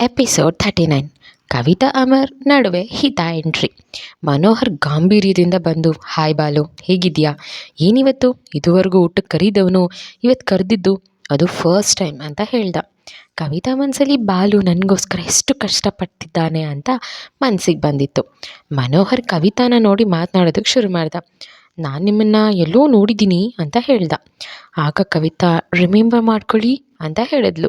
Episode thirty nine Kavita Amar ನಡುವೆ Hita entry Manohar ಗಾಂಭೀರ್ಯದಿಂದ ಬಂದು, hi Balu ಹೇಗಿದೆಯಾ ಏನಿವತ್ತು? ಇದುವರೆಗೂ ಊಟಕ್ಕೆ ಕರೀದವನು? ಇವತ್ತು ಕರೆದಿದ್ದು ಅದು ಫಸ್ಟ್ ಟೈಮ್ ಅಂತ ಹೇಳ್ದ. ಕವಿತಾ ಮನಸ್ಸಲ್ಲಿ ಬಾಲು ನನಗೋಸ್ಕರ ಎಷ್ಟು ಕಷ್ಟಪಡ್ತಿದ್ದಾನೆ ಅಂತ ಮನಸ್ಸಿಗೆ ಬಂದಿತ್ತು. ಮನೋಹರ್ ಕವಿತಾನ ನೋಡಿ ಮಾತನಾಡೋದಕ್ಕೆ ಶುರು ಮಾಡ್ದ. ನಾನು ನಿಮ್ಮನ್ನು ಎಲ್ಲೋ ನೋಡಿದ್ದೀನಿ ಅಂತ ಹೇಳ್ದ. ಆಗ ಕವಿತಾ ರಿಮೆಂಬರ್ ಮಾಡ್ಕೊಳ್ಳಿ ಅಂತ ಹೇಳಿದ್ಲು.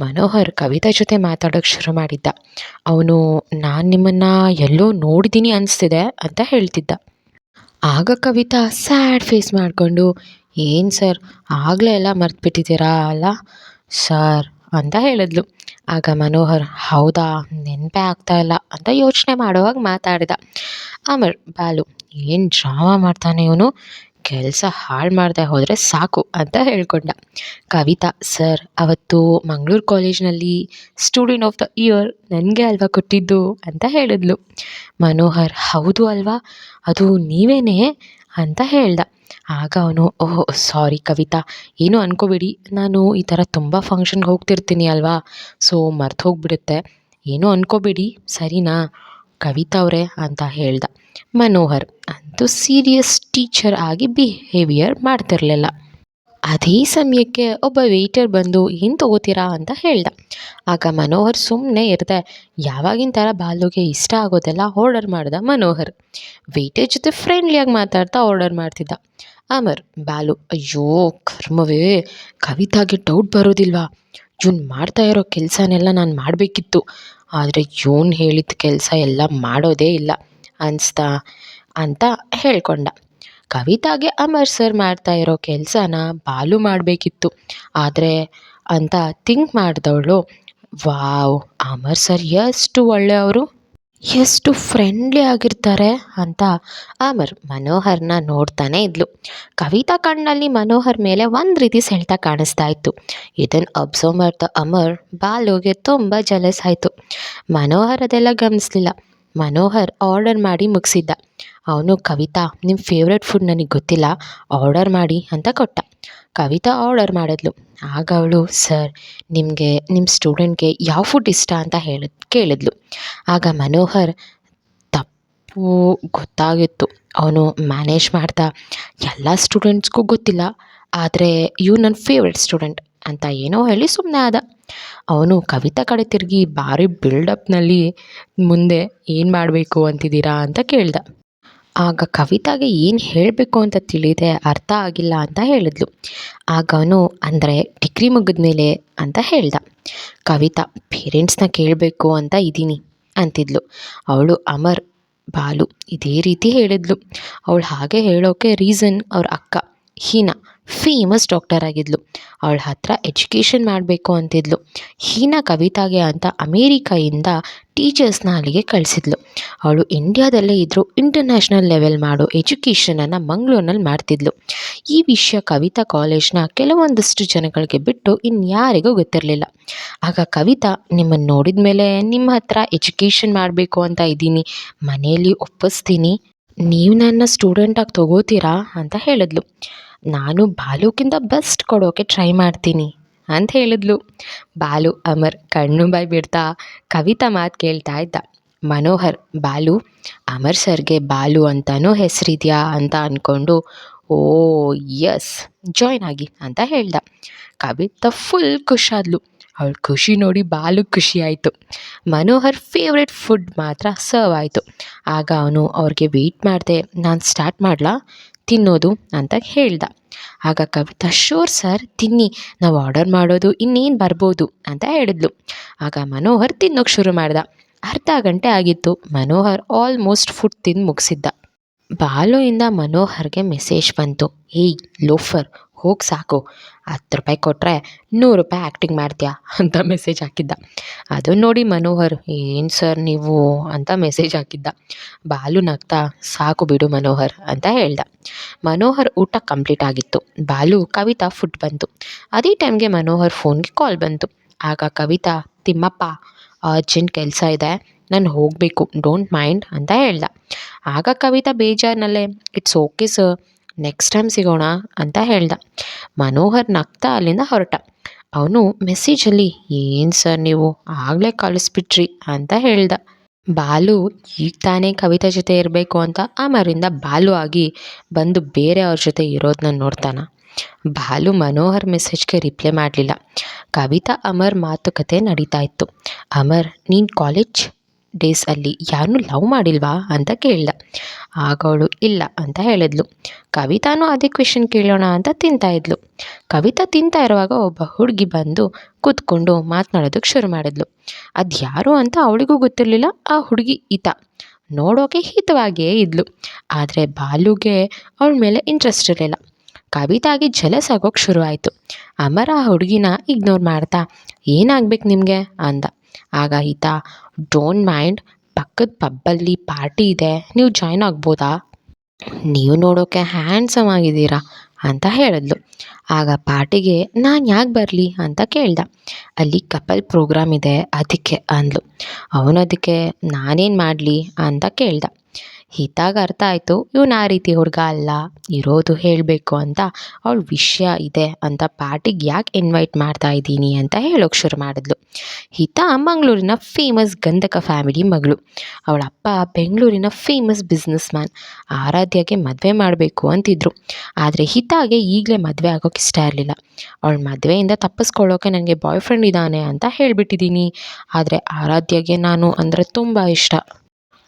ಮನೋಹರ್ ಕವಿತಾ ಜೊತೆ ಮಾತಾಡೋಕ್ಕೆ ಶುರು ಮಾಡಿದ್ದ. ಅವನು, ನಾನು ನಿಮ್ಮನ್ನು ಎಲ್ಲೋ ನೋಡಿದ್ದೀನಿ ಅನಿಸ್ತಿದೆ ಅಂತ ಹೇಳ್ತಿದ್ದ. ಆಗ ಕವಿತಾ ಸ್ಯಾಡ್ ಫೇಸ್ ಮಾಡಿಕೊಂಡು, ಏನು ಸರ್, ಆಗಲೇ ಎಲ್ಲ ಮರ್ತ್ಬಿಟ್ಟಿದ್ದೀರಾ ಅಲ್ಲ? ಸರ್ ಅಂತ ಹೇಳಿದ್ಲು. ಆಗ ಮನೋಹರ್, ಹೌದಾ, ನೆನಪೇ ಆಗ್ತಾ ಇಲ್ಲ ಅಂತ ಯೋಚನೆ ಮಾಡುವಾಗ ಮಾತಾಡಿದ. ಅಮರ್ ಬಾಲು, ಏನು ಡ್ರಾಮಾ ಮಾಡ್ತಾನೆ ಇವನು? ಕೆಲಸ ಹಾಳು ಮಾಡದೆ ಹೋದರೆ ಸಾಕು ಅಂತ ಹೇಳ್ಕೊಂಡ. ಕವಿತಾ, ಸರ್, ಅವತ್ತು ಮಂಗಳೂರು ಕಾಲೇಜ್ನಲ್ಲಿ ಸ್ಟೂಡೆಂಟ್ ಆಫ್ ದ ಇಯರ್ ನನಗೆ ಅಲ್ವಾ ಕೊಟ್ಟಿದ್ದು? ಅಂತ ಹೇಳಿದ್ಲು. ಮನೋಹರ್, ಹೌದು ಅಲ್ವಾ? ಅದು ನೀವೇನೇ? ಅಂತ ಹೇಳ್ದ. ಆಗ ಅವನು, ಓಹ್, ಸಾರಿ ಕವಿತಾ, ಏನು ಅನ್ಕೋಬೇಡಿ. ನಾನು ಈ ಥರ ತುಂಬ ಫಂಕ್ಷನ್ಗೆ ಹೋಗ್ತಿರ್ತೀನಿ ಅಲ್ವಾ? ಸೊ ಮರ್ತು ಹೋಗ್ಬಿಡುತ್ತೆ ಏನೂ ಅನ್ಕೋಬೇಡಿ, ಸರಿನಾ? ಕವಿತಾ ಅವರೇ ಅಂತ ಹೇಳ್ದ. ಮನೋಹರ್ ಅಂತೂ ಸೀರಿಯಸ್ ಟೀಚರ್ ಆಗಿ ಬಿಹೇವಿಯರ್ ಮಾಡ್ತಿರಲಿಲ್ಲ. ಅದೇ ಸಮಯಕ್ಕೆ ಒಬ್ಬ ವೆಯ್ಟರ್ ಬಂದು, ಏನು ತಗೋತೀರಾ? ಅಂತ ಹೇಳ್ದ. ಆಗ ಮನೋಹರ್ ಸುಮ್ಮನೆ ಇರದೆ, ಯಾವಾಗಿನ ಥರ ಬಾಲುಗೆ ಇಷ್ಟ ಆಗೋದೆಲ್ಲ ಆರ್ಡರ್ ಮಾಡ್ದ ಮನೋಹರ್. ವೆಯ್ಟರ್ ಜೊತೆ ಫ್ರೆಂಡ್ಲಿಯಾಗಿ ಮಾತಾಡ್ತಾ ಆರ್ಡರ್ ಮಾಡ್ತಿದ್ದ. ಅಮರ್, ಬಾಲು, ಅಯ್ಯೋ, ಕರ್ಮವೇ, ಕವಿತಾಗೆ ಡೌಟ್ ಬರೋದಿಲ್ವಾ? ಇವ್ನು ಮಾಡ್ತಾ ಇರೋ ಕೆಲಸನೆಲ್ಲ ನಾನು ಮಾಡಬೇಕಿತ್ತು. ಆದರೆ ಇವನು ಹೇಳಿದ ಕೆಲಸ ಎಲ್ಲ ಮಾಡೋದೇ ಇಲ್ಲ. ಅನಿಸ್ತಾ ಅಂತ ಹೇಳ್ಕೊಂಡ. ಕವಿತಾಗೆ ಅಮರ್ ಸರ್ ಮಾಡ್ತಾ ಇರೋ ಕೆಲಸನ ಬಾಲು ಮಾಡಬೇಕಿತ್ತು. ಆದರೆ ಅಂತ ಥಿಂಕ್ ಮಾಡಿದವಳು, ವಾವ್, ಅಮರ್ ಸರ್ ಎಷ್ಟು ಒಳ್ಳೆಯವರು ಎಷ್ಟು ಫ್ರೆಂಡ್ಲಿ ಆಗಿರ್ತಾರೆ ಅಂತ ಅಮರ್ ಮನೋಹರ್ನ ನೋಡ್ತಾನೆ ಇದ್ಲು. ಕವಿತಾ ಕಣ್ಣಲ್ಲಿ ಮನೋಹರ್ ಮೇಲೆ ಒಂದು ರೀತಿ ಸೆಳೆತ ಕಾಣಿಸ್ತಾ ಇತ್ತು. ಇದನ್ನು ಅಬ್ಸರ್ವ್ ಮಾಡ್ತಾ ಅಮರ್ ಬಾಲುಗೆ ತುಂಬ ಜಲಸ್ ಆಯಿತು. ಮನೋಹರ್ ಅದೆಲ್ಲ ಗಮನಿಸ್ಲಿಲ್ಲ. ಮನೋಹರ್ ಆರ್ಡರ್ ಮಾಡಿ ಮುಗಿಸಿದ್ದ. ಅವನು, ಕವಿತಾ ನಿಮ್ಮ ಫೇವ್ರೆಟ್ ಫುಡ್ ನನಗೆ ಗೊತ್ತಿಲ್ಲ ಆರ್ಡರ್ ಮಾಡಿ ಅಂತ ಕೊಟ್ಟ. ಕವಿತಾ ಆರ್ಡರ್ ಮಾಡಿದ್ಲು. ಆಗ ಅವಳು, ಸರ್, ನಿಮಗೆ ನಿಮ್ಮ ಸ್ಟೂಡೆಂಟ್ಗೆ ಯಾವ ಫುಡ್ ಇಷ್ಟ ಅಂತ ಹೇಳಿದ್ ಕೇಳಿದ್ಲು. ಆಗ ಮನೋಹರ್, ತಪ್ಪು ಗೊತ್ತಾಗಿತ್ತು. ಅವನು ಮ್ಯಾನೇಜ್ ಮಾಡ್ತಾ, ಎಲ್ಲ ಸ್ಟೂಡೆಂಟ್ಸ್ಗೂ ಗೊತ್ತಿಲ್ಲ, ಆದರೆ ಇವು ನನ್ನ ಫೇವ್ರೆಟ್ ಸ್ಟೂಡೆಂಟ್ ಅಂತ ಏನೋ ಹೇಳಿ ಸುಮ್ಮನೆ ಆದ. ಅವನು ಕವಿತಾ ಕಡೆ ತಿರುಗಿ ಭಾರಿ ಬಿಲ್ಡಪ್ನಲ್ಲಿ ಮುಂದೆ ಏನು ಮಾಡಬೇಕು ಅಂತಿದ್ದೀರಾ ಅಂತ ಕೇಳ್ದ. ಆಗ ಕವಿತಾಗೆ ಏನು ಹೇಳಬೇಕು ಅಂತ ತಿಳಿದೆ ಅರ್ಥ ಆಗಿಲ್ಲ ಅಂತ ಹೇಳಿದ್ಲು. ಆಗ ಅವನು, ಅಂದರೆ ಡಿಗ್ರಿ ಮುಗಿದ್ಮೇಲೆ ಅಂತ ಹೇಳ್ದ. ಕವಿತಾ ಪೇರೆಂಟ್ಸ್ನ ಕೇಳಬೇಕು ಅಂತ ಇದ್ದೀನಿ ಅಂತಿದ್ಲು. ಅವಳು, ಅಮರ್, ಬಾಲು ಇದೇ ರೀತಿ ಹೇಳಿದ್ಲು. ಅವಳು ಹಾಗೆ ಹೇಳೋಕೆ ರೀಸನ್ ಅವ್ರ ಅಕ್ಕ. ಹೀನಾ ಫೇಮಸ್ ಡಾಕ್ಟರ್ ಆಗಿದ್ಲು. ಅವಳ ಹತ್ರ ಎಜುಕೇಷನ್ ಮಾಡಬೇಕು ಅಂತಿದ್ಲು. ಹೀನಾ ಕವಿತಾಗೆ ಅಂತ ಅಮೇರಿಕಾಯಿಂದ ಟೀಚರ್ಸ್ನ ಅಲ್ಲಿಗೆ ಕಳಿಸಿದ್ಲು. ಅವಳು ಇಂಡ್ಯಾದಲ್ಲೇ ಇದ್ದರೂ ಇಂಟರ್ನ್ಯಾಷನಲ್ ಲೆವೆಲ್ ಮಾಡೋ ಎಜುಕೇಷನನ್ನು ಮಂಗಳೂರಿನಲ್ಲಿ ಮಾಡ್ತಿದ್ಲು. ಈ ವಿಷಯ ಕವಿತಾ ಕಾಲೇಜ್ನ ಕೆಲವೊಂದಷ್ಟು ಜನಗಳಿಗೆ ಬಿಟ್ಟು ಇನ್ಯಾರಿಗೂ ಗೊತ್ತಿರಲಿಲ್ಲ. ಆಗ ಕವಿತಾ ನಿಮ್ಮನ್ನು ನೋಡಿದ ಮೇಲೆ ನಿಮ್ಮ ಹತ್ರ ಎಜುಕೇಷನ್ ಮಾಡಬೇಕು ಅಂತ ಇದ್ದೀನಿ. ಮನೆಯಲ್ಲಿ ಒಪ್ಪಿಸ್ತೀನಿ. ನೀವು ನನ್ನ ಸ್ಟೂಡೆಂಟಾಗಿ ತಗೋತೀರಾ? ಅಂತ ಹೇಳಿದ್ಲು. ನಾನು ಬಾಲುಕ್ಕಿಂತ ಬೆಸ್ಟ್ ಕೊಡೋಕೆ ಟ್ರೈ ಮಾಡ್ತೀನಿ ಅಂತ ಹೇಳಿದ್ಲು. ಬಾಲು ಅಮರ್ ಕಣ್ಣು ಬಾಯಿ ಬಿಡ್ತಾ ಕವಿತಾ ಮಾತು ಕೇಳ್ತಾ ಇದ್ದ. ಮನೋಹರ್, ಬಾಲು, ಅಮರ್ ಸರ್ಗೆ ಬಾಲು ಅಂತನೂ ಹೆಸರಿದೆಯಾ ಅಂತ ಅಂದ್ಕೊಂಡು ಓ ಯಸ್ ಜಾಯ್ನ್ ಆಗಿ ಅಂತ ಹೇಳ್ದ. ಕವಿತಾ ಫುಲ್ ಖುಷಾದ್ಲು ಅವಳ ಖುಷಿ ನೋಡಿ ಬಾಲು ಖುಷಿ ಆಯಿತು. ಮನೋಹರ್ ಫೇವ್ರೆಟ್ ಫುಡ್ ಮಾತ್ರ ಸರ್ವ್ ಆಯಿತು. ಆಗ ಅವನು ಅವ್ರಿಗೆ ವೆಯ್ಟ್ ಮಾಡಿದೆ, ನಾನು ಸ್ಟಾರ್ಟ್ ಮಾಡಲಾ? ತಿನ್ನೋದು ಅಂತ ಹೇಳ್ದ. ಆಗ ಕವಿತಾ ಶೋರ್ ಸರ್, ತಿನ್ನಿ. ನಾವು ಆರ್ಡರ್ ಮಾಡೋದು ಇನ್ನೇನು ಬರ್ಬೋದು? ಅಂತ ಹೇಳಿದ್ಲು. ಆಗ ಮನೋಹರ್ ತಿನ್ನೋಕೆ ಶುರು ಮಾಡ್ದ. ಅರ್ಧ ಗಂಟೆ ಆಗಿತ್ತು. ಮನೋಹರ್ ಆಲ್ಮೋಸ್ಟ್ ಫುಡ್ ತಿಂದು ಮುಗಿಸಿದ್ದ. ಬಾಲುಯಿಂದ ಮನೋಹರ್ಗೆ ಮೆಸೇಜ್ ಬಂತು. ಏಯ್, ಲೋಫರ್ ಹೋಗಿ ಸಾಕು. ಹತ್ತು ರೂಪಾಯಿ ಕೊಟ್ಟರೆ ನೂರು ರೂಪಾಯಿ ಆ್ಯಕ್ಟಿಂಗ್ ಮಾಡ್ತೀಯಾ ಅಂತ ಮೆಸೇಜ್ ಹಾಕಿದ್ದ. ಅದು ನೋಡಿ ಮನೋಹರ್, ಏನು ಸರ್ ನೀವು ಅಂತ ಮೆಸೇಜ್ ಹಾಕಿದ್ದ. ಬಾಲು ನಗ್ತಾ, ಸಾಕು ಬಿಡು ಮನೋಹರ್ ಅಂತ ಹೇಳ್ದ. ಮನೋಹರ್ ಊಟ ಕಂಪ್ಲೀಟ್ ಆಗಿತ್ತು. ಬಾಲು, ಕವಿತಾ ಫುಡ್ ಬಂತು. ಅದೇ ಟೈಮ್ಗೆ ಮನೋಹರ್ ಫೋನ್ಗೆ ಕಾಲ್ ಬಂತು. ಆಗ ಕವಿತಾ, ತಿಮ್ಮಪ್ಪ ಅರ್ಜೆಂಟ್ ಕೆಲಸ ಇದೆ. ನಾನು ಹೋಗಬೇಕು. ಡೋಂಟ್ ಮೈಂಡ್ ಅಂತ ಹೇಳ್ದ. ಆಗ Kavita ಬೇಜಾರಿನಲ್ಲೇ it's okay sir next time ಸಿಗೋಣ ಅಂತ ಹೇಳ್ದ. ಮನೋಹರ್ ನಗ್ತಾ ಅಲ್ಲಿಂದ ಹೊರಟ. ಅವನು ಮೆಸೇಜಲ್ಲಿ ಏನು ಸರ್ ನೀವು? ಆಗಲೇ ಕಳಿಸ್ಬಿಟ್ರಿ ಅಂತ ಹೇಳ್ದ. ಬಾಲು ಈಗ ತಾನೇ ಕವಿತಾ ಜೊತೆ ಇರಬೇಕು ಅಂತ ಅಮರಿಂದ ಬಾಲು ಆಗಿ ಬಂದು ಬೇರೆ ಅವ್ರ ಜೊತೆ ಇರೋದನ್ನ ನೋಡ್ತಾನ. ಬಾಲು ಮನೋಹರ್ ಮೆಸೇಜ್ಗೆ ರಿಪ್ಲೈ ಮಾಡಲಿಲ್ಲ. ಕವಿತಾ ಅಮರ್ ಮಾತುಕತೆ ನಡೀತಾ ಇತ್ತು. ಅಮರ್, ನೀನು ಕಾಲೇಜ್ ಡೇಸಲ್ಲಿ ಯಾರನ್ನೂ ಲವ್ ಮಾಡಿಲ್ವಾ ಅಂತ ಕೇಳ್ದ. ಆಗ ಅವಳು, ಇಲ್ಲ ಅಂತ ಹೇಳಿದ್ಲು. ಕವಿತಾನೂ ಅದೇ ಕ್ವೆಶನ್ ಕೇಳೋಣ ಅಂತ ತಿಂತಾ ಇದ್ಲು. ಕವಿತಾ ತಿಂತಾ ಇರುವಾಗ ಒಬ್ಬ ಹುಡುಗಿ ಬಂದು ಕೂತ್ಕೊಂಡು ಮಾತನಾಡೋದಕ್ಕೆ ಶುರು ಮಾಡಿದ್ಲು. ಅದು ಯಾರು ಅಂತ ಅವಳಿಗೂ ಗೊತ್ತಿರಲಿಲ್ಲ, ಆ ಹುಡುಗಿ ಈತ. ನೋಡೋಕೆ ಹಿತವಾಗಿಯೇ ಇದ್ಲು. ಆದರೆ ಬಾಲುಗೆ ಅವಳ ಮೇಲೆ ಇಂಟ್ರೆಸ್ಟ್ ಇರಲಿಲ್ಲ. ಕವಿತಾಗೆ ಜಲಸ್ ಆಗೋಕೆ ಶುರು ಆಯಿತು. ಅಮರ ಆ ಹುಡುಗಿನ ಇಗ್ನೋರ್ ಮಾಡ್ತಾ, ಏನಾಗ್ಬೇಕು ನಿಮಗೆ? ಅಂದ. ಆಗ ಈತ ಡೋಂಟ್ ಮೈಂಡ್ ಪಕ್ಕದ ಪಬ್ಬಲ್ಲಿ ಪಾರ್ಟಿ ಇದೆ, ನೀವು ಜಾಯ್ನ್ ಆಗ್ಬೋದಾ? ನೀವು ನೋಡೋಕೆ ಹ್ಯಾಂಡ್ಸಮ್ ಆಗಿದ್ದೀರಾ? ಅಂತ ಹೇಳಿದ್ಲು. ಆಗ ಪಾರ್ಟಿಗೆ, ನಾನು ಯಾಕೆ ಬರಲಿ? ಅಂತ ಕೇಳ್ದ. ಅಲ್ಲಿ ಕಪಲ್ ಪ್ರೋಗ್ರಾಮ್ ಇದೆ, ಅದಕ್ಕೆ ಅಂದ್ಲು. ಅವನದಕ್ಕೆ ನಾನೇನು ಮಾಡಲಿ? ಅಂತ ಕೇಳ್ದ. ಹಿತಾಗ ಅರ್ಥ ಆಯಿತು, ಇವನು ಆ ರೀತಿ ಹುಡುಗ ಅಲ್ಲ, ಇರೋದು ಹೇಳಬೇಕು ಅಂತ ಅವಳು ವಿಷಯ ಇದೆ ಅಂತ ಪಾರ್ಟಿಗೆ ಯಾಕೆ ಇನ್ವೈಟ್ ಮಾಡ್ತಾ ಇದ್ದೀನಿ ಅಂತ ಹೇಳೋಕೆ ಶುರು ಮಾಡಿದ್ಲು. ಹಿತಾ ಮಂಗಳೂರಿನ ಫೇಮಸ್ ಗಂಧಕ ಫ್ಯಾಮಿಲಿ ಮಗಳು. ಅವಳ ಅಪ್ಪ ಬೆಂಗಳೂರಿನ ಫೇಮಸ್ ಬಿಸ್ನೆಸ್ ಮ್ಯಾನ್ ಆರಾಧ್ಯಗೆ ಮದುವೆ ಮಾಡಬೇಕು ಅಂತಿದ್ರು. ಆದರೆ ಹಿತಾಗೆ ಈಗಲೇ ಮದುವೆ ಆಗೋಕೆ ಇಷ್ಟ ಇರಲಿಲ್ಲ. ಅವಳ ಮದುವೆಯಿಂದ ತಪ್ಪಿಸ್ಕೊಳ್ಳೋಕೆ ನನಗೆ ಬಾಯ್ ಫ್ರೆಂಡ್ ಇದ್ದಾನೆ ಅಂತ ಹೇಳಿಬಿಟ್ಟಿದ್ದೀನಿ. ಆದರೆ ಆರಾಧ್ಯಗೆ ನಾನು ಅಂದರೆ ತುಂಬ ಇಷ್ಟ.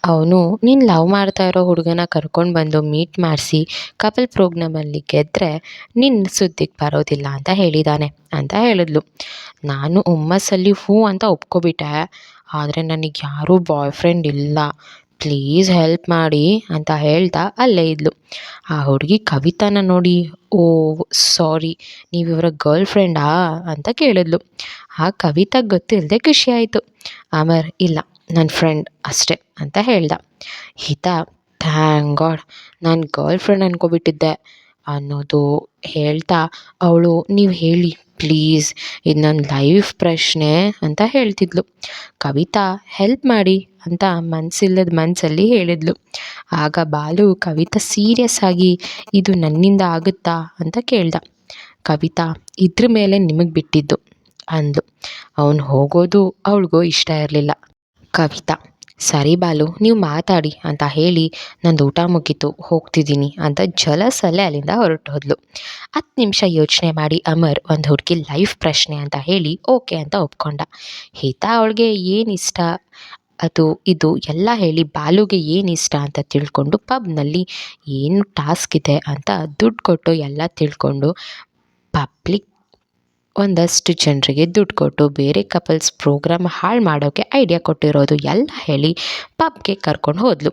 ಅವನು, ನೀನು ಲವ್ ಮಾಡ್ತಾ ಇರೋ ಹುಡುಗನ ಕರ್ಕೊಂಡು ಬಂದು ಮೀಟ್ ಮಾಡಿಸಿ, ಕಪಲ್ ಪ್ರೋಗ್ರಾಮಲ್ಲಿ ಗೆದ್ದರೆ ನಿನ್ನ ಸುದ್ದಿಗೆ ಬರೋದಿಲ್ಲ ಅಂತ ಹೇಳಿದ್ದಾನೆ ಅಂತ ಹೇಳಿದ್ಲು. ನಾನು ಹುಮ್ಮಸ್ಸಲ್ಲಿ ಹೂ ಅಂತ ಒಪ್ಕೊಬಿಟ್ಟೆ, ಆದರೆ ನನಗೆ ಯಾರೂ ಬಾಯ್ ಫ್ರೆಂಡ್ ಇಲ್ಲ, ಪ್ಲೀಸ್ ಹೆಲ್ಪ್ ಮಾಡಿ, ಅಂತ ಹೇಳ್ತಾ ಅಲ್ಲೇ ಇದ್ಲು. ಆ ಹುಡುಗಿ ಕವಿತಾನ ನೋಡಿ, ಓ, ಸಾರಿ, ನೀವು ಇವರ ಗರ್ಲ್ ಫ್ರೆಂಡಾ ಅಂತ ಕೇಳಿದ್ಲು. ಆ ಕವಿತಾ ಗೊತ್ತಿಲ್ಲದೆ ಖುಷಿ ಆಯಿತು. ಅಮರ್, ಇಲ್ಲ ನನ್ನ ಫ್ರೆಂಡ್ ಅಷ್ಟೇ. ಅಂತ ಹೇಳ್ದ. ಹಿತ, ಥ್ಯಾಂಕ್ ಗಾಡ್, ನಾನು ಗರ್ಲ್ ಫ್ರೆಂಡ್ ಅನ್ಕೊಬಿಟ್ಟಿದ್ದೆ ಅನ್ನೋದು ಹೇಳ್ತಾ ಅವಳು, ನೀವು ಹೇಳಿ, ಪ್ಲೀಸ್, ಇದು ನನ್ನ ಲೈಫ್ ಪ್ರಶ್ನೆ ಅಂತ ಹೇಳ್ತಿದ್ಲು. ಕವಿತಾ, ಹೆಲ್ಪ್ ಮಾಡಿ ಅಂತ ಮನಸ್ಸಿಲ್ಲದ ಮನಸ್ಸಲ್ಲಿ ಹೇಳಿದ್ಲು. ಆಗ ಬಾಲು, ಕವಿತಾ, ಸೀರಿಯಸ್ ಆಗಿ ಇದು ನನ್ನಿಂದ ಆಗುತ್ತಾ ಅಂತ ಕೇಳ್ದ. ಕವಿತಾ, ಇದ್ರ ಮೇಲೆ ನಿಮಗೆ ಬಿಟ್ಟಿದ್ದು ಅಂದ್ಲು. ಅವನು ಹೋಗೋದು ಅವಳಿಗೂ ಇಷ್ಟ ಇರಲಿಲ್ಲ. ಕವಿತಾ ಸರಿ ಬಾಲು, ನೀವು ಮಾತಾಡಿ ಅಂತ ಹೇಳಿ ನಂದು ಊಟ ಮುಗೀತು, ಹೋಗ್ತಿದ್ದೀನಿ ಅಂತ ಜಲಸಲ್ಲೇ ಅಲ್ಲಿಂದ ಹೊರಟೋದ್ಲು ಹತ್ತು ನಿಮಿಷ ಯೋಚನೆ ಮಾಡಿ ಅಮರ್ ಒಂದು ಹುಡುಗಿ ಲೈಫ್ ಪ್ರಶ್ನೆ ಅಂತ ಹೇಳಿ ಓಕೆ ಅಂತ ಒಪ್ಕೊಂಡ. ಹಿತ ಅವಳಿಗೆ ಏನು ಇಷ್ಟ ಅದು, ಇದು ಎಲ್ಲ ಹೇಳಿ ಬಾಲುಗೆ ಏನು ಇಷ್ಟ ಅಂತ ತಿಳ್ಕೊಂಡು ಪಬ್ನಲ್ಲಿ ಏನು ಟಾಸ್ಕ್ ಇದೆ ಅಂತ ದುಡ್ಡು ಕೊಟ್ಟು ಎಲ್ಲ ತಿಳ್ಕೊಂಡು ಪಬ್ಲಿಕ್ ಒಂದಷ್ಟು ಜನರಿಗೆ ದುಡ್ಡು ಕೊಟ್ಟು ಬೇರೆ ಕಪಲ್ಸ್ ಪ್ರೋಗ್ರಾಮ್ ಹಾಳು ಮಾಡೋಕ್ಕೆ ಐಡಿಯಾ ಕೊಟ್ಟಿರೋದು ಎಲ್ಲ ಹೇಳಿ ಪಬ್ಗೆ ಕರ್ಕೊಂಡು ಹೋದ್ಲು.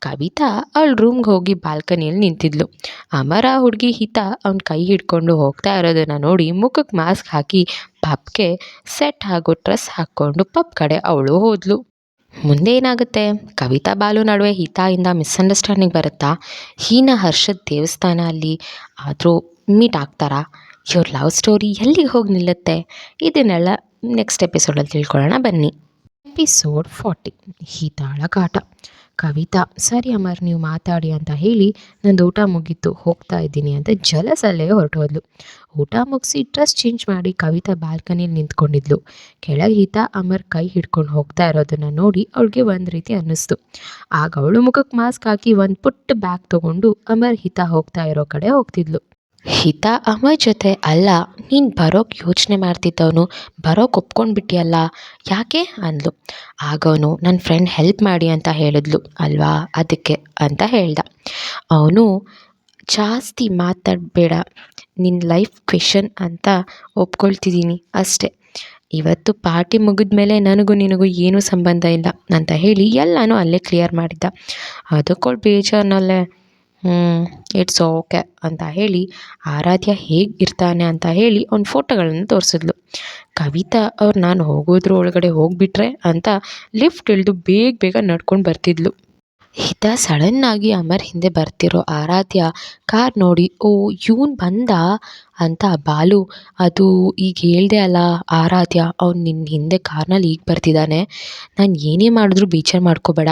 ಕವಿತಾ ಅವಳ ರೂಮ್ಗೆ ಹೋಗಿ ಬಾಲ್ಕನಿಯಲ್ಲಿ ನಿಂತಿದ್ಲು. ಅಮರ ಹುಡುಗಿ ಹಿತ ಅವ್ನ ಕೈ ಹಿಡ್ಕೊಂಡು ಹೋಗ್ತಾ ಇರೋದನ್ನು ನೋಡಿ ಮುಖಕ್ಕೆ ಮಾಸ್ಕ್ ಹಾಕಿ ಪಬ್ಗೆ ಸೆಟ್ ಹಾಗೂ ಡ್ರೆಸ್ ಹಾಕ್ಕೊಂಡು ಪಬ್ ಕಡೆ ಅವಳು ಹೋದ್ಲು. ಮುಂದೆ ಏನಾಗುತ್ತೆ? ಕವಿತಾ ಬಾಲು ನಡುವೆ ಹಿತಾಯಿಂದ ಮಿಸ್ಅಂಡರ್ಸ್ಟ್ಯಾಂಡಿಂಗ್ ಬರುತ್ತಾ? ಹೀನ ಹರ್ಷದ ದೇವಸ್ಥಾನ ಅಲ್ಲಿ ಆದರೂ ಮೀಟ್ ಆಗ್ತಾರಾ? ಇವ್ರ ಲವ್ ಸ್ಟೋರಿ ಎಲ್ಲಿಗೆ ಹೋಗಿ ನಿಲ್ಲುತ್ತೆ? ಇದನ್ನೆಲ್ಲ ನೆಕ್ಸ್ಟ್ ಎಪಿಸೋಡಲ್ಲಿ ತಿಳ್ಕೊಳ್ಳೋಣ. ಬನ್ನಿ. ಎಪಿಸೋಡ್ ಫಾರ್ಟಿ ಹಿತಾಳ ಕಾಟ. ಕವಿತಾ, ಸರಿ ಅಮರ್, ನೀವು ಮಾತಾಡಿ ಅಂತ ಹೇಳಿ ನಂದು ಊಟ ಮುಗೀತು. ಹೋಗ್ತಾ ಇದ್ದೀನಿ ಅಂತ ಜಲಸಲ್ಲೇ ಹೊರಟೋದ್ಲು. ಊಟ ಮುಗಿಸಿ ಡ್ರೆಸ್ ಚೇಂಜ್ ಮಾಡಿ ಕವಿತಾ ಬಾಲ್ಕನಿಯಲ್ಲಿ ನಿಂತ್ಕೊಂಡಿದ್ಲು. ಕೆಳಗೆ ಹೀತಾ, ಅಮರ್ ಕೈ ಹಿಡ್ಕೊಂಡು ಹೋಗ್ತಾ ಇರೋದನ್ನ ನೋಡಿ ಅವಳಿಗೆ ಒಂದು ರೀತಿ ಅನ್ನಿಸ್ತು. ಆಗ ಅವಳು ಮುಖಕ್ಕೆ ಮಾಸ್ಕ್ ಹಾಕಿ ಒಂದು ಪುಟ್ಟ ಬ್ಯಾಗ್ ತೊಗೊಂಡು ಅಮರ್, ಹಿತ ಹೋಗ್ತಾ ಇರೋ ಕಡೆ ಹೋಗ್ತಿದ್ಲು. ಹಿತ ಅಮ್ಮ ಜೊತೆ ಅಲ್ಲ, ನೀನು ಬರೋಕೆ ಯೋಚನೆ ಮಾಡ್ತಿದ್ದವನು ಬರೋಕ್ಕೆ ಒಪ್ಕೊಂಡ್ಬಿಟ್ಟಿಯಲ್ಲ ಯಾಕೆ ಅಂದ್ಲು. ಆಗವನು ನನ್ನ ಫ್ರೆಂಡ್ ಹೆಲ್ಪ್ ಮಾಡಿ ಅಂತ ಹೇಳಿದ್ಲು, ಅಲ್ವಾ? ಅದಕ್ಕೆ ಅಂತ ಹೇಳ್ದ. ಅವನು, ಜಾಸ್ತಿ ಮಾತಾಡಬೇಡ ನಿನ್ನ ಲೈಫ್ ಕ್ವೆಶನ್ ಅಂತ ಒಪ್ಕೊಳ್ತಿದ್ದೀನಿ ಅಷ್ಟೆ. ಇವತ್ತು ಪಾರ್ಟಿ ಮುಗಿದ ಮೇಲೆ ನನಗೂ ನಿನಗೂ ಏನೂ ಸಂಬಂಧ ಇಲ್ಲ ಅಂತ ಹೇಳಿ ಎಲ್ಲನೂ ಅಲ್ಲೇ ಕ್ಲಿಯರ್ ಮಾಡಿದ್ದ. ಅದಕ್ಕೊಳ್ ಬೇಜಾರ್ನಲ್ಲೇ ಇಟ್ಸ್ ಓಕೆ ಅಂತ ಹೇಳಿ ಆರಾಧ್ಯ ಹೇಗೆ ಇರ್ತಾನೆ ಅಂತ ಹೇಳಿ ಅವ್ನ ಫೋಟೋಗಳನ್ನು ತೋರಿಸಿದ್ಲು. ಕವಿತಾ ಅವ್ರು ನಾನು ಹೋಗೋದ್ರ ಒಳಗಡೆ ಹೋಗಿಬಿಟ್ರೆ ಅಂತ ಲಿಫ್ಟ್ ಇಳಿದು ಬೇಗ ಬೇಗ ನಡ್ಕೊಂಡು ಬರ್ತಿದ್ಲು. ಹಿತ ಸಡನ್ನಾಗಿ ಅಮರ್ ಹಿಂದೆ ಬರ್ತಿರೋ ಆರಾಧ್ಯ ಕಾರ್ ನೋಡಿ, ಓ, ಇವ್ನು ಬಂದ? ಅಂತ ಬಾಲು, ಅದು ಈಗ ಹೇಳ್ದೆ ಅಲ್ಲ, ಆರಾಧ್ಯ ಅವ್ನು ನಿನ್ನ ಹಿಂದೆ ಕಾರ್ನಲ್ಲಿ ಈಗ ಬರ್ತಿದ್ದಾನೆ ನಾನು ಏನೇ ಮಾಡಿದ್ರು ಬೇಜಾರು ಮಾಡ್ಕೋಬೇಡ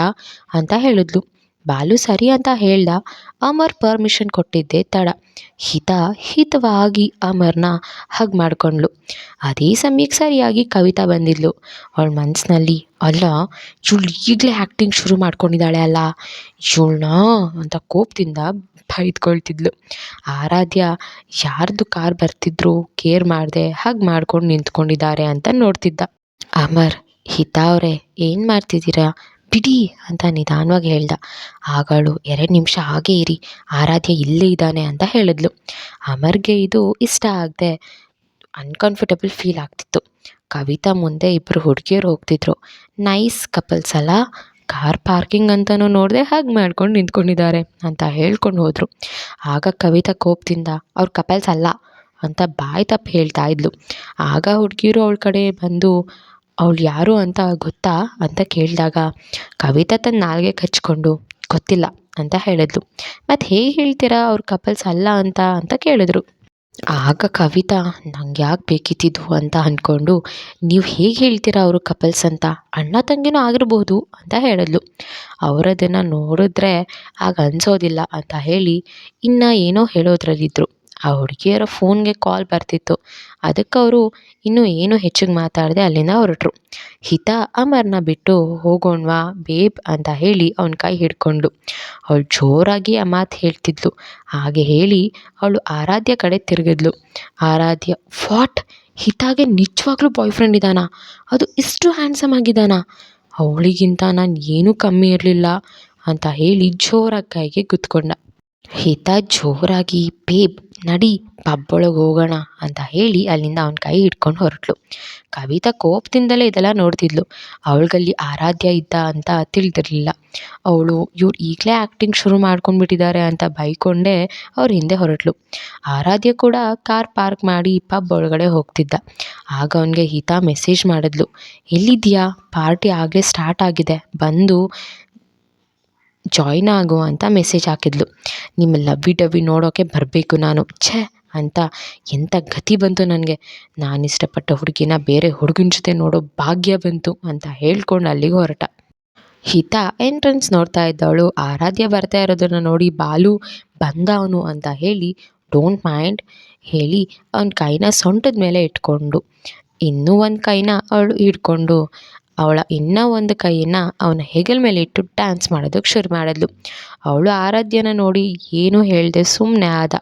ಅಂತ ಹೇಳಿದ್ಲು. ಬಾಲು ಸರಿ ಅಂತ ಹೇಳ್ದ, ಅಮರ್ ಪರ್ಮಿಷನ್ ಕೊಟ್ಟಿದ್ದೆ ತಡ. ಹಿತ ಹಿತವಾಗಿ ಅಮರ್ನ ಹಗ್ ಮಾಡ್ಕೊಂಡ್ಳು ಅದೇ ಸಮಯಕ್ಕೆ ಸರಿಯಾಗಿ ಕವಿತಾ ಬಂದಿದ್ಲು. ಅವಳ ಮನಸ್ಸಿನಲ್ಲಿ ಅಲ್ಲ ಇವಳು ಈಗಲೇ ಆ್ಯಕ್ಟಿಂಗ್ ಶುರು ಮಾಡ್ಕೊಂಡಿದ್ದಾಳೆ ಅಲ್ಲ. ಇವಳನ್ನ ಅಂತ ಕೋಪದಿಂದ ಬೈದ್ಕೊಳ್ತಿದ್ಲು. ಆರಾಧ್ಯ, ಯಾರ್ದು ಕಾರ್ ಬರ್ತಿದ್ರು ಕೇರ್ ಮಾಡದೆ ಹಗ್ ಮಾಡ್ಕೊಂಡು ನಿಂತ್ಕೊಂಡಿದ್ದಾರೆ ಅಂತ ನೋಡ್ತಿದ್ದ. ಅಮರ್, ಹಿತಾ ಅವರೇ, ಏನು ಮಾಡ್ತಿದ್ದೀರಾ? ಬಿಡಿ ಅಂತ ನಿಧಾನವಾಗಿ ಹೇಳ್ದ. ಆಗಳು ಎರಡು ನಿಮಿಷ ಹಾಗೇ ಇರಿ. ಆರಾಧ್ಯ ಇಲ್ಲೇ ಇದ್ದಾನೆ ಅಂತ ಹೇಳಿದ್ಲು. ಅಮರ್ಗೆ ಇದು ಇಷ್ಟ ಆಗದೆ ಅನ್ಕಂಫರ್ಟಬಲ್ ಫೀಲ್ ಆಗ್ತಿತ್ತು. ಕವಿತಾ ಮುಂದೆ ಇಬ್ಬರು ಹುಡುಗಿಯರು ಹೋಗ್ತಿದ್ರು. ನೈಸ್ ಕಪಲ್ಸ್ ಅಲ್ಲ? ಕಾರ್ ಪಾರ್ಕಿಂಗ್ ಅಂತಲೂ ನೋಡಿದೆ ಹಾಗೆ ಮಾಡ್ಕೊಂಡು ನಿಂತ್ಕೊಂಡಿದ್ದಾರೆ ಅಂತ ಹೇಳ್ಕೊಂಡು ಹೋದರು. ಆಗ ಕವಿತಾ ಕೋಪದಿಂದ, ಅವ್ರ ಕಪಲ್ಸ್ ಅಲ್ಲ ಅಂತ ಬಾಯ್ ತಪ್ಪು ಹೇಳ್ತಾ ಇದ್ಲು. ಆಗ ಹುಡುಗಿಯರು ಅವಳ ಕಡೆ ಬಂದು ಅವಳು ಯಾರು ಅಂತ ಗೊತ್ತಾ ಅಂತ ಕೇಳಿದಾಗ, ಕವಿತಾ ತನ್ನ ನಾಲ್ಗೆ ಕಚ್ಕೊಂಡು ಗೊತ್ತಿಲ್ಲ ಅಂತ ಹೇಳಿದ್ಲು. ಮತ್ತು ಹೇಗೆ ಹೇಳ್ತೀರಾ, ಅವ್ರು ಕಪಲ್ಸ್ ಅಲ್ಲ ಅಂತ ಅಂತ ಕೇಳಿದ್ರು. ಆಗ ಕವಿತಾ, ನಂಗೆ ಯಾಕೆ ಬೇಕಿತ್ತಿದ್ದು ಅಂತ ಅಂದ್ಕೊಂಡು ನೀವು ಹೇಗೆ ಹೇಳ್ತೀರಾ ಅವರು ಕಪಲ್ಸ್ ಅಂತ, ಅಣ್ಣ ತಂಗಿನೂ ಆಗಿರ್ಬೋದು ಅಂತ ಹೇಳಿದ್ಲು. ಅವರದನ್ನು ನೋಡಿದ್ರೆ ಆಗ ಅನಿಸೋದಿಲ್ಲ ಅಂತ ಹೇಳಿ, ಇನ್ನು ಏನೋ ಹೇಳೋದ್ರಲ್ಲಿದ್ದರು ಆ ಹುಡುಗಿಯರ ಫೋನ್ಗೆ ಕಾಲ್ ಬರ್ತಿತ್ತು. ಅದಕ್ಕೆ ಅವರು ಇನ್ನೂ ಏನು ಹೆಚ್ಚಿಗೆ ಮಾತಾಡದೆ ಅಲ್ಲಿಂದ ಹೊರಟರು. ಹಿತ ಅಮರ್ನ ಬಿಟ್ಟು ಹೋಗೋಣವಾ ಬೇಬ್ ಅಂತ ಹೇಳಿ ಅವನ ಕೈ ಹಿಡ್ಕೊಂಡು. ಅವಳು ಜೋರಾಗಿ ಆ ಮಾತು ಹೇಳ್ತಿದ್ಲು. ಹಾಗೆ ಹೇಳಿ ಅವಳು ಆರಾಧ್ಯ ಕಡೆ ತಿರುಗಿದ್ಲು. ಆರಾಧ್ಯ, ವಾಟ್? ಹಿತಾಗೆ ನಿಜವಾಗ್ಲೂ ಬಾಯ್ ಫ್ರೆಂಡ್ ಇದ್ದಾನಾ ಅದು ಇಷ್ಟು ಹ್ಯಾಂಡ್ಸಮ್ ಆಗಿದ್ದಾನಾ ಅವಳಿಗಿಂತ ನಾನು ಏನೂ ಕಮ್ಮಿ ಇರಲಿಲ್ಲ ಅಂತ ಹೇಳಿ ಜೋರಾಗಿ ಕೈಗೆ ಕುತ್ಕೊಂಡ ಹಿತ ಜೋರಾಗಿ, ಬೇಬ್ ನಡಿ ಪಬ್ ಒಳಗೆ ಹೋಗೋಣ ಅಂತ ಹೇಳಿ ಅಲ್ಲಿಂದ ಅವನ ಕೈ ಹಿಡ್ಕೊಂಡು ಹೊರಟ್ಲು. ಕವಿತಾ ಕೋಪದಿಂದಲೇ ಇದೆಲ್ಲ ನೋಡ್ತಿದ್ಲು. ಅವಳಿಗಲ್ಲಿ ಆರಾಧ್ಯ ಇದ್ದ ಅಂತ ತಿಳಿದಿರಲಿಲ್ಲ. ಅವಳು, ಇವ್ರು ಈಗಲೇ ಆ್ಯಕ್ಟಿಂಗ್ ಶುರು ಮಾಡ್ಕೊಂಡ್ಬಿಟ್ಟಿದ್ದಾರೆ ಅಂತ ಬೈಕೊಂಡೇ ಅವ್ರ ಹಿಂದೆ ಹೊರಟ್ಲು. ಆರಾಧ್ಯ ಕೂಡ ಕಾರ್ ಪಾರ್ಕ್ ಮಾಡಿ ಪಬ್ ಒಳಗಡೆ ಹೋಗ್ತಿದ್ದ. ಆಗ ಅವನಿಗೆ ಹಿತಾ ಮೆಸೇಜ್ ಮಾಡಿದ್ಲು. ಎಲ್ಲಿದ್ದೀಯಾ? ಪಾರ್ಟಿ ಆಗಲೇ ಸ್ಟಾರ್ಟ್ ಆಗಿದೆ. ಬಂದು ಜಾಯ್ನ್ ಆಗು ಅಂತ ಮೆಸೇಜ್ ಹಾಕಿದ್ಲು. ನಿಮ್ಮ ಲವ್ವಿ ಡವ್ವಿ ನೋಡೋಕ್ಕೆ ಬರಬೇಕು ನಾನು. ಛೇ, ಅಂತ ಎಂಥ ಗತಿ ಬಂತು ನನಗೆ. ನಾನು ಇಷ್ಟಪಟ್ಟ ಹುಡುಗಿನ ಬೇರೆ ಹುಡುಗನ ಜೊತೆ ನೋಡೋ ಭಾಗ್ಯ ಬಂತು ಅಂತ ಹೇಳ್ಕೊಂಡು ಅಲ್ಲಿಗೆ ಹೊರಟ. ಹಿತ ಎಂಟ್ರೆನ್ಸ್ ನೋಡ್ತಾ ಇದ್ದವಳು. ಆರಾಧ್ಯ ಬರ್ತಾ ಇರೋದನ್ನು ನೋಡಿ ಬಾಲು ಬಂದವನು ಅಂತ ಹೇಳಿ ಡೋಂಟ್ ಮೈಂಡ್ ಹೇಳಿ ಅವನ ಕೈನ ಸೊಂಟದ ಮೇಲೆ ಇಟ್ಕೊಂಡು. ಇನ್ನೂ ಒಂದು ಕೈನ ಅವಳು ಹಿಡ್ಕೊಂಡು. ಅವಳ ಇನ್ನೂ ಒಂದು ಕೈಯನ್ನು ಅವನ ಹೆಗಲ ಮೇಲೆ ಇಟ್ಟು ಡ್ಯಾನ್ಸ್ ಮಾಡೋದಕ್ಕೆ ಶುರು ಮಾಡಿದ್ಲು. ಅವಳು ಆರಾಧ್ಯನ ನೋಡಿ ಏನೂ ಹೇಳಿದೆ ಸುಮ್ಮನೆ ಆದ.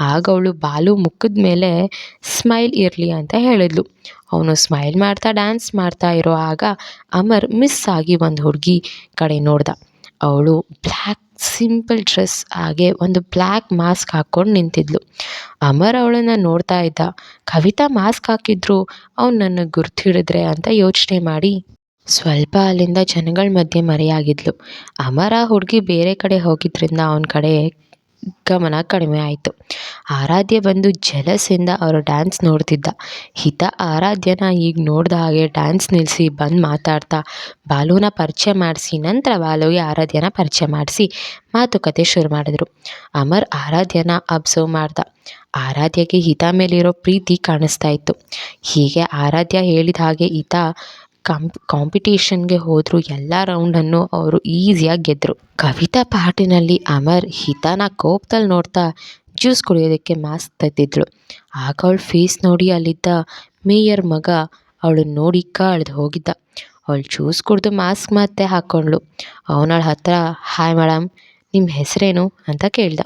ಆಗ ಅವಳು ಬಾಲು ಮುಖದ ಮೇಲೆ ಸ್ಮೈಲ್ ಇರಲಿ ಅಂತ ಹೇಳಿದ್ಲು. ಅವನು ಸ್ಮೈಲ್ ಮಾಡ್ತಾ ಡ್ಯಾನ್ಸ್ ಮಾಡ್ತಾ ಇರೋ ಆಗ ಅಮರ್ ಮಿಸ್ ಆಗಿ ಒಂದು ಹುಡುಗಿ ಕಡೆ ನೋಡ್ದ. ಅವಳು ಬ್ಲ್ಯಾಕ್ ಸಿಂಪಲ್ ಡ್ರೆಸ್ ಹಾಗೆ ಒಂದು ಬ್ಲ್ಯಾಕ್ ಮಾಸ್ಕ್ ಹಾಕ್ಕೊಂಡು ನಿಂತಿದ್ಲು. ಅಮರ್ ಅವಳನ್ನು ನೋಡ್ತಾ ಇದ್ದ. ಕವಿತಾ ಮಾಸ್ಕ್ ಹಾಕಿದ್ರು, ಅವ್ನು ನನ್ನ ಗುರ್ತು ಹಿಡಿದ್ರೆ ಅಂತ ಯೋಚನೆ ಮಾಡಿ ಸ್ವಲ್ಪ ಅಲ್ಲಿಂದ ಜನಗಳ ಮಧ್ಯೆ ಮರೆಯಾಗಿದ್ಲು. ಅಮರ ಹುಡುಗಿ ಬೇರೆ ಕಡೆ ಹೋಗಿದ್ದರಿಂದ ಅವನ ಕಡೆ ಗಮನ ಕಡಿಮೆ ಆಯಿತು. ಆರಾಧ್ಯ ಬಂದು ಜಲಸಿಂದ ಅವರು ಡ್ಯಾನ್ಸ್ ನೋಡ್ತಿದ್ದ. ಹಿತ ಆರಾಧ್ಯನ ಈಗ ನೋಡಿದ ಹಾಗೆ ಡ್ಯಾನ್ಸ್ ನಿಲ್ಲಿಸಿ ಬಂದು ಮಾತಾಡ್ತಾ, ಬಾಲುನ ಪರಿಚಯ ಮಾಡಿಸಿ, ನಂತರ ಬಾಲುವಿಗೆ ಆರಾಧ್ಯನ ಪರಿಚಯ ಮಾಡಿಸಿ ಮಾತುಕತೆ ಶುರು ಮಾಡಿದ್ರು. ಅಮರ್ ಆರಾಧ್ಯನ ಅಬ್ಸರ್ವ್ ಮಾಡ್ದ. ಆರಾಧ್ಯಗೆ ಹಿತ ಮೇಲಿರೋ ಪ್ರೀತಿ ಕಾಣಿಸ್ತಾ ಇತ್ತು. ಹೀಗೆ ಆರಾಧ್ಯ ಹೇಳಿದ ಹಾಗೆ ಹಿತ ಕಾಂಪ್ ಕಾಂಪಿಟೇಷನ್ಗೆ ಹೋದರು ಎಲ್ಲ ರೌಂಡನ್ನು ಅವರು ಈಸಿಯಾಗಿ ಗೆದ್ದರು ಕವಿತಾ ಪಾಟಿನಲ್ಲಿ ಅಮರ್ ಹಿತಾನ ಕೋಪದಲ್ಲಿ ನೋಡ್ತಾ ಜ್ಯೂಸ್ ಕುಡಿಯೋದಕ್ಕೆ ಮಾಸ್ಕ್ ತೆಗೆದಿದ್ಳು ಆಗ ಅವಳ ಫೇಸ್ ನೋಡಿ ಅಲ್ಲಿದ್ದ ಮೇಯರ್ ಮಗ ಅವಳನ್ನ ನೋಡಿ ಕಳೆದು ಹೋಗಿದ್ದ. ಅವಳು ಜ್ಯೂಸ್ ಕುಡಿದು ಮಾಸ್ಕ್ ಮತ್ತೆ ಹಾಕ್ಕೊಂಡ್ಳು ಅವನಳ ಹತ್ರ ಹಾಯ್ ಮೇಡಮ್ ನಿಮ್ಮ ಹೆಸರೇನು? ಅಂತ ಕೇಳ್ದ.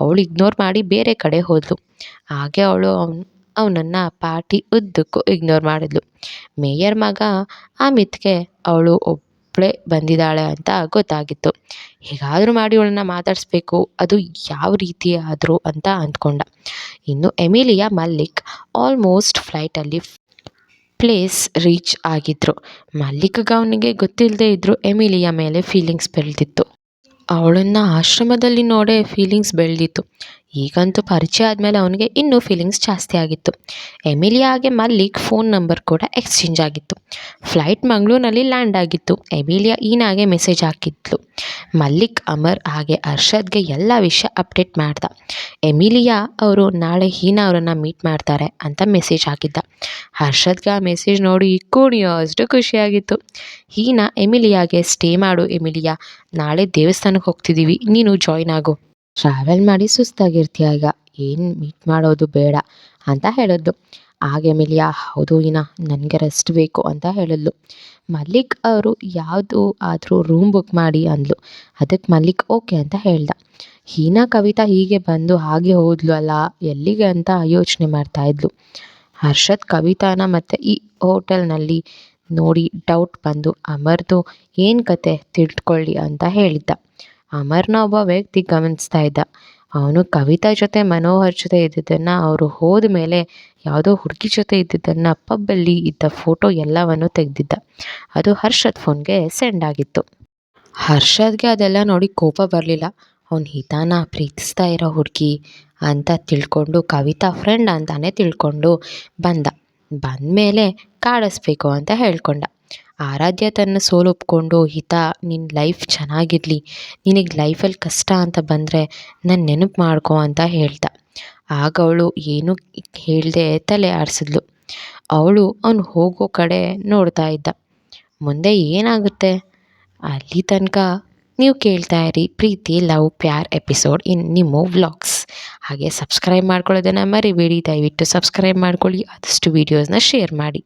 ಅವಳು ಇಗ್ನೋರ್ ಮಾಡಿ ಬೇರೆ ಕಡೆ ಹೋದ್ಲು. ಹಾಗೆ ಅವಳು ಅವ್ನು, ಅವನನ್ನು ಪಾರ್ಟಿ ಉದ್ದಕ್ಕೂ ಇಗ್ನೋರ್ ಮಾಡಿದ್ಲು. ಮೇಯರ್ ಮಗ ಅಮಿತ್ಗೆ ಮಿತ್ಗೆ ಅವಳು ಒಬ್ಬಳೇ ಬಂದಿದ್ದಾಳೆ ಅಂತ ಗೊತ್ತಾಗಿತ್ತು. ಹೇಗಾದರೂ ಮಾಡಿ ಅವಳನ್ನ ಮಾತಾಡಿಸ್ಬೇಕು, ಅದು ಯಾವ ರೀತಿ ಆದರೂ ಅಂತ ಅಂದ್ಕೊಂಡ. ಇನ್ನು ಎಮಿಲಿಯಾ ಮಲ್ಲಿಕ್ ಆಲ್ಮೋಸ್ಟ್ ಫ್ಲೈಟಲ್ಲಿ ಪ್ಲೇಸ್ ರೀಚ್ ಆಗಿದ್ದರು ಮಲ್ಲಿಕ್ಗೆ ಅವನಿಗೆ ಗೊತ್ತಿಲ್ಲದೆ ಇದ್ದರೂ ಎಮಿಲಿಯಾ ಮೇಲೆ ಫೀಲಿಂಗ್ಸ್ ಬೆಳೆದಿತ್ತು. ಅವಳನ್ನು ಆಶ್ರಮದಲ್ಲಿ ನೋಡೇ ಫೀಲಿಂಗ್ಸ್ ಬೆಳೆದಿತ್ತು. ಈಗಂತೂ ಪರಿಚಯ ಆದಮೇಲೆ ಅವನಿಗೆ ಇನ್ನೂ ಫೀಲಿಂಗ್ಸ್ ಜಾಸ್ತಿ ಆಗಿತ್ತು. ಎಮಿಲಿಯಾಗೆ ಮಲ್ಲಿಕ್ ಫೋನ್ ನಂಬರ್ ಕೂಡ ಎಕ್ಸ್ಚೇಂಜ್ ಆಗಿತ್ತು. ಫ್ಲೈಟ್ ಮಂಗಳೂರಿನಲ್ಲಿ ಲ್ಯಾಂಡ್ ಆಗಿತ್ತು. ಎಮಿಲಿಯಾ ಈನಾಗೆ ಮೆಸೇಜ್ ಹಾಕಿದ್ಲು. ಮಲ್ಲಿಕ್, ಅಮರ್ ಹಾಗೆ ಅರ್ಷದ್ಗೆ ಎಲ್ಲ ವಿಷಯ ಅಪ್ಡೇಟ್ ಮಾಡ್ದ. ಎಮಿಲಿಯಾ ಅವರು ನಾಳೆ ಹೀನಾ ಅವರನ್ನು ಮೀಟ್ ಮಾಡ್ತಾರೆ ಅಂತ ಮೆಸೇಜ್ ಹಾಕಿದ್ದ. ಹರ್ಷದ್ಗೆ ಆ ಮೆಸೇಜ್ ನೋಡಿ ಕುಣಿಯೋಷ್ಟು ಖುಷಿಯಾಗಿತ್ತು. ಹೀನಾ ಎಮಿಲಿಯಾಗೆ ಸ್ಟೇ ಮಾಡು ಎಮಿಲಿಯಾ. ನಾಳೆ ದೇವಸ್ಥಾನಕ್ಕೆ ಹೋಗ್ತಿದ್ದೀವಿ. ನೀನು ಜಾಯ್ನ್ ಆಗು. ಟ್ರಾವೆಲ್ ಮಾಡಿ ಸುಸ್ತಾಗಿರ್ತೀಯ ಈಗ. ಏನು ಮೀಟ್ ಮಾಡೋದು ಬೇಡ ಅಂತ ಹೇಳಿದ್ಲು ಹಾಗೆ ಎಮಿಲಿಯಾ ಹೌದು ಇನ್ನ ನನಗೆ ರೆಸ್ಟ್ ಬೇಕು ಅಂತ ಹೇಳಿದ್ಲು ಮಲ್ಲಿಕ್ ಅವರು ಯಾವುದು ಆದರೂ ರೂಮ್ ಬುಕ್ ಮಾಡಿ ಅಂದ್ಲು. ಅದಕ್ಕೆ ಮಲ್ಲಿಕ್ ಓಕೆ ಅಂತ ಹೇಳ್ದ. ಹೀನಾ, ಕವಿತಾ ಹೀಗೆ ಬಂದು ಹಾಗೆ ಹೋದ್ಲು ಅಲ್ಲ, ಎಲ್ಲಿಗೆ ಅಂತ ಯೋಚನೆ ಮಾಡ್ತಾ ಇದ್ಲು. ಹರ್ಷದ್, ಕವಿತಾನ ಮತ್ತು ಈ ಹೋಟೆಲ್ನಲ್ಲಿ ನೋಡಿ ಡೌಟ್ ಬಂದು ಅಮರ್ದು, ಏನು ಕತೆ ತಿಳ್ಕೊಳ್ಳಿ ಅಂತ ಹೇಳಿದ್ದ. ಅಮರ್ನ ಒಬ್ಬ ವ್ಯಕ್ತಿ ಗಮನಿಸ್ತಾ ಇದ್ದ. ಅವನು ಕವಿತಾ ಜೊತೆ ಮನೋಹರ್ ಜೊತೆ ಇದ್ದಿದ್ದನ್ನು ಅವರು ಹೋದ ಮೇಲೆ ಯಾವುದೋ ಹುಡುಗಿ ಜೊತೆ ಇದ್ದಿದ್ದನ್ನು ಪಬ್ಬಲ್ಲಿ ಇದ್ದ ಫೋಟೋ ಎಲ್ಲವನ್ನು ತೆಗೆದಿದ್ದ. ಅದು ಹರ್ಷದ್ ಫೋನ್ಗೆ ಸೆಂಡ್ ಆಗಿತ್ತು. ಹರ್ಷದ್ಗೆ ಅದೆಲ್ಲ ನೋಡಿ ಕೋಪ ಬರಲಿಲ್ಲ. ಅವನು ಹಿತಾನ ಪ್ರೀತಿಸ್ತಾ ಇರೋ ಹುಡುಗಿ ಅಂತ ತಿಳ್ಕೊಂಡು ಕವಿತಾ ಫ್ರೆಂಡ್ ಅಂತಾನೆ ತಿಳ್ಕೊಂಡು ಬಂದ. ಬಂದಮೇಲೆ ಕಾಡಿಸ್ಬೇಕು ಅಂತ ಹೇಳ್ಕೊಂಡ. ಆರಾಧ್ಯ ತನ್ನ ಸೋಲು ಒಪ್ಕೊಂಡು, ಹಿತ ನಿನ್ನ ಲೈಫ್ ಚೆನ್ನಾಗಿರಲಿ. ನಿನಗೆ ಲೈಫಲ್ಲಿ ಕಷ್ಟ ಅಂತ ಬಂದರೆ ನನ್ನ ನೆನಪು ಮಾಡ್ಕೊ ಅಂತ ಹೇಳ್ದ ಆಗ ಅವಳು ಏನೂ ಹೇಳದೆ ತಲೆ ಆಡಿಸಿದ್ಲು. ಅವಳು ಅವನು ಹೋಗೋ ಕಡೆ ನೋಡ್ತಾ ಇದ್ದ. ಮುಂದೆ ಏನಾಗುತ್ತೆ? ಅಲ್ಲಿ ತನಕ ನೀವು ಕೇಳ್ತಾ ಇರಿ. ಪ್ರೀತಿ, ಲವ್, ಪ್ಯಾರ್ ಎಪಿಸೋಡ್ ಇನ್ ನಿಮ್ಮ ವ್ಲಾಗ್ಸ್. ಹಾಗೆ ಸಬ್ಸ್ಕ್ರೈಬ್ ಮಾಡ್ಕೊಳ್ಳೋದನ್ನು ಮರಿಬೇಡಿ. ದಯವಿಟ್ಟು ಸಬ್ಸ್ಕ್ರೈಬ್ ಮಾಡ್ಕೊಳ್ಳಿ. ಆದಷ್ಟು ವೀಡಿಯೋಸ್ನ ಶೇರ್ ಮಾಡಿ.